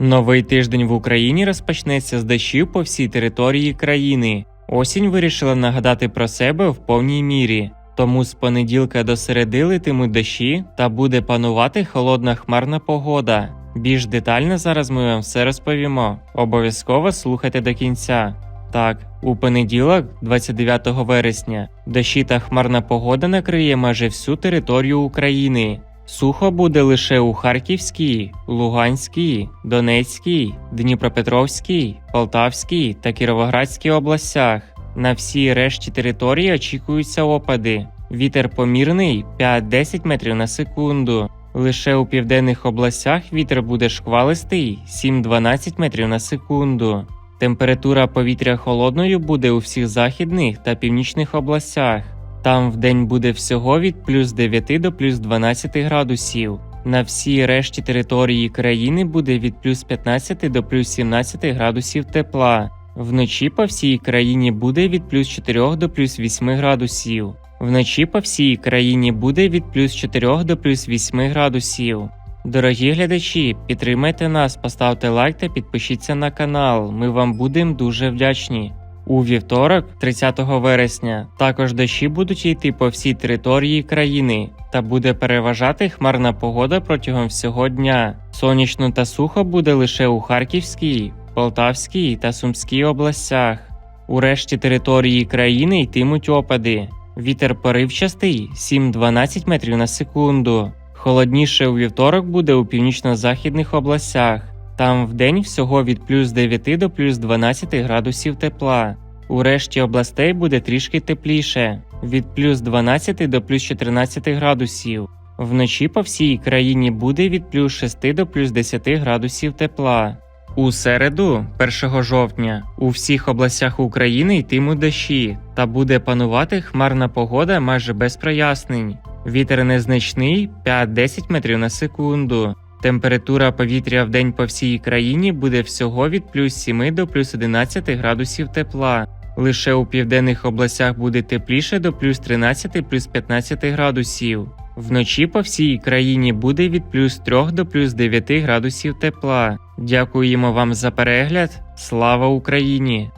Новий тиждень в Україні розпочнеться з дощів по всій території країни. Осінь вирішила нагадати про себе в повній мірі. Тому з понеділка до середи литимуть дощі та буде панувати холодна хмарна погода. Більш детально зараз ми вам все розповімо. Обов'язково слухайте до кінця. Так, у понеділок, 29 вересня, дощі та хмарна погода накриє майже всю територію України. Сухо буде лише у Харківській, Луганській, Донецькій, Дніпропетровській, Полтавській та Кіровоградській областях. На всій решті території очікуються опади. Вітер помірний 5-10 метрів на секунду. Лише у південних областях вітер буде шквалистий 7-12 метрів на секунду. Температура повітря холодною буде у всіх західних та північних областях. Там вдень буде всього від плюс 9 до плюс 12 градусів. На всій решті території країни буде від плюс 15 до плюс 17 градусів тепла. Вночі по всій країні буде від плюс 4 до плюс 8 градусів. Вночі по всій країні буде від плюс 4 до плюс 8 градусів. Дорогі глядачі, підтримайте нас, поставте лайк та підпишіться на канал. Ми вам будемо дуже вдячні. У вівторок, 30 вересня, також дощі будуть йти по всій території країни та буде переважати хмарна погода протягом всього дня. Сонячно та сухо буде лише у Харківській, Полтавській та Сумській областях. У решті території країни йтимуть опади. Вітер поривчастий 7-12 метрів на секунду. Холодніше у вівторок буде у північно-західних областях. Там вдень всього від плюс 9 до плюс 12 градусів тепла. У решті областей буде трішки тепліше від плюс 12 до плюс 14 градусів. Вночі по всій країні буде від плюс 6 до плюс 10 градусів тепла. У середу, 1 жовтня, у всіх областях України йтимуть дощі та буде панувати хмарна погода майже без прояснень. Вітер незначний 5-10 метрів на секунду. Температура повітря в день по всій країні буде всього від плюс 7 до плюс 11 градусів тепла. Лише у південних областях буде тепліше до плюс 13 плюс 15 градусів. Вночі по всій країні буде від плюс 3 до плюс 9 градусів тепла. Дякуємо вам за перегляд. Слава Україні!